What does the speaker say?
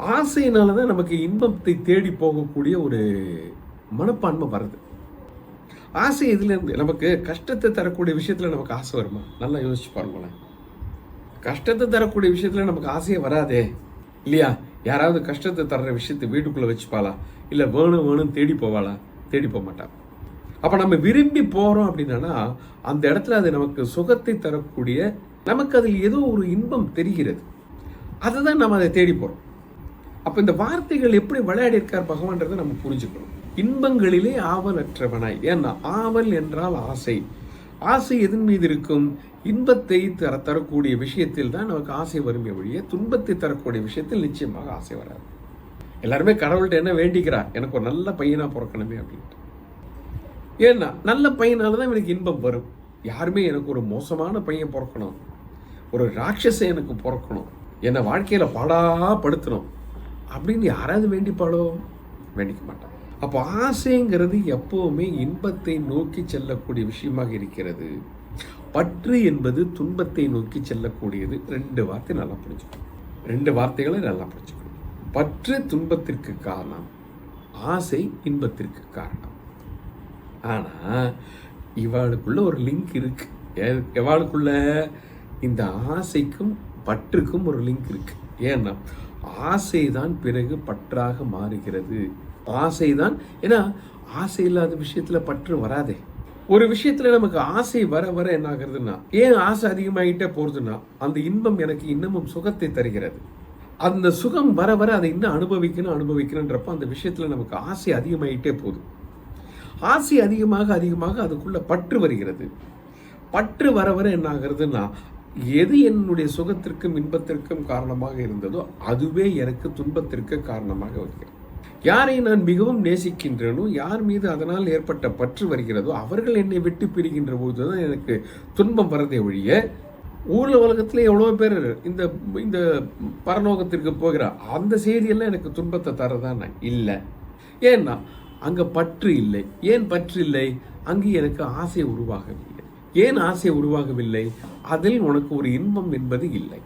ஆசையினால தான் நமக்கு இன்பத்தை தேடி போகக்கூடிய ஒரு மனப்பான்மை வருது. ஆசை இதுலேருந்து நமக்கு கஷ்டத்தை தரக்கூடிய விஷயத்தில் நமக்கு ஆசை வருமா? நல்லா யோசிச்சு பாருங்களேன். கஷ்டத்தை தரக்கூடிய விஷயத்தில் நமக்கு ஆசையே வராதே. இல்லையா? யாராவது கஷ்டத்தை தர்ற விஷயத்தை வீட்டுக்குள்ளே வச்சுப்பாளா? இல்லை வேணும் வேணும் தேடி போவாளா? தேடி போக மாட்டா. அப்போ நம்ம விரும்பி போகிறோம் அப்படின்னா அந்த இடத்துல அது நமக்கு சுகத்தை தரக்கூடிய நமக்கு அதில் ஏதோ ஒரு இன்பம் தெரிகிறது. அதுதான் நம்ம அதை தேடி போகிறோம் அப்போ இந்த வார்த்தைகள் எப்படி விளையாடி இருக்கார் பகவான்றதை நம்ம புரிஞ்சுக்கணும். இன்பங்களிலே ஆவலற்றவனாய். ஏன்னா ஆவல் என்றால் ஆசை. ஆசை எதன் மீது இருக்கும்? இன்பத்தை தர தரக்கூடிய விஷயத்தில் தான் நமக்கு ஆசை வருமே ஒழிய துன்பத்தை தரக்கூடிய விஷயத்தில் நிச்சயமாக ஆசை வராது. எல்லாருமே கடவுள்கிட்ட என்ன வேண்டிக்கிறா? எனக்கு ஒரு நல்ல பையனாக பிறக்கணுமே அப்படின்ட்டு. ஏன்னா நல்ல பையனால தான் எனக்கு இன்பம் வரும். யாருமே எனக்கு ஒரு மோசமான பையன் பிறக்கணும். ஒரு ராட்சசன் எனக்கு பிறக்கணும். என்னை வாழ்க்கையில் பாடா படுத்தணும். அப்படின்னு யாராவது வேண்டிப்பாளோ? வேண்டிக்க மாட்டான். அப்போ ஆசைங்கிறது எப்போவுமே இன்பத்தை நோக்கி செல்லக்கூடிய விஷயமாக இருக்கிறது. பற்று என்பது துன்பத்தை நோக்கி செல்லக்கூடியது. ரெண்டு வார்த்தை நல்லா புரிஞ்சுக்கணும். ரெண்டு வார்த்தைகளை நல்லா புரிஞ்சுக்கணும். பற்று துன்பத்திற்கு காரணம் ஆசை இன்பத்திற்கு காரணம். ஆனால் இவாளுக்குள்ள ஒரு லிங்க் இருக்கு. எ- எவாளுக்குள்ள? இந்த ஆசைக்கும் பற்றுக்கும் ஒரு லிங்க் இருக்கு. ஏன்னா ஆசைதான் பிறகு பற்றாக மாறுகிறது. ஆசைதான் ஏன்னா ஆசை இல்லாத விஷயத்துல பற்று வராதே. ஒரு விஷயத்துல நமக்கு ஆசை வர வர என்ன ஆகுறதுன்னா ஏன் ஆசை அதிகமாகிட்டே போறதுன்னா அந்த இன்பம் எனக்கு இன்னமும் சுகத்தை தருகிறது. அந்த சுகம் வர வர அதை இன்னும் அனுபவிக்கணும் அனுபவிக்கணுன்றப்ப அந்த விஷயத்துல நமக்கு ஆசை அதிகமாகிட்டே போகுது. ஆசை அதிகமாக அதிகமாக அதுக்குள்ள பற்று வருகிறது. பற்று வர வர என்ன ஆகுறதுன்னா எது என்னுடைய சுகத்திற்கும் இன்பத்திற்கும் காரணமாக இருந்ததோ அதுவே எனக்கு துன்பத்திற்கு காரணமாக வருகிறது. யாரை நான் மிகவும் நேசிக்கின்றேனோ யார் மீது அதனால் ஏற்பட்ட பற்று வருகிறதோ அவர்கள் என்னை விட்டு பிரிகின்ற போதுதான் எனக்கு துன்பம் வரதே ஒழிய ஊரில் உலகத்தில் எவ்வளோ பேர் இந்த இந்த பரலோகத்திற்கு போகிறார் அந்த செய்தியெல்லாம் எனக்கு துன்பத்தை தரதான் இல்லை. ஏன்னா அங்கே பற்று இல்லை. ஏன் பற்று இல்லை? அங்கே எனக்கு ஆசை உருவாகவில்லை. ஏன் ஆசை உருவாகவில்லை? அதில் உனக்கு ஒரு இன்பம் என்பது இல்லை.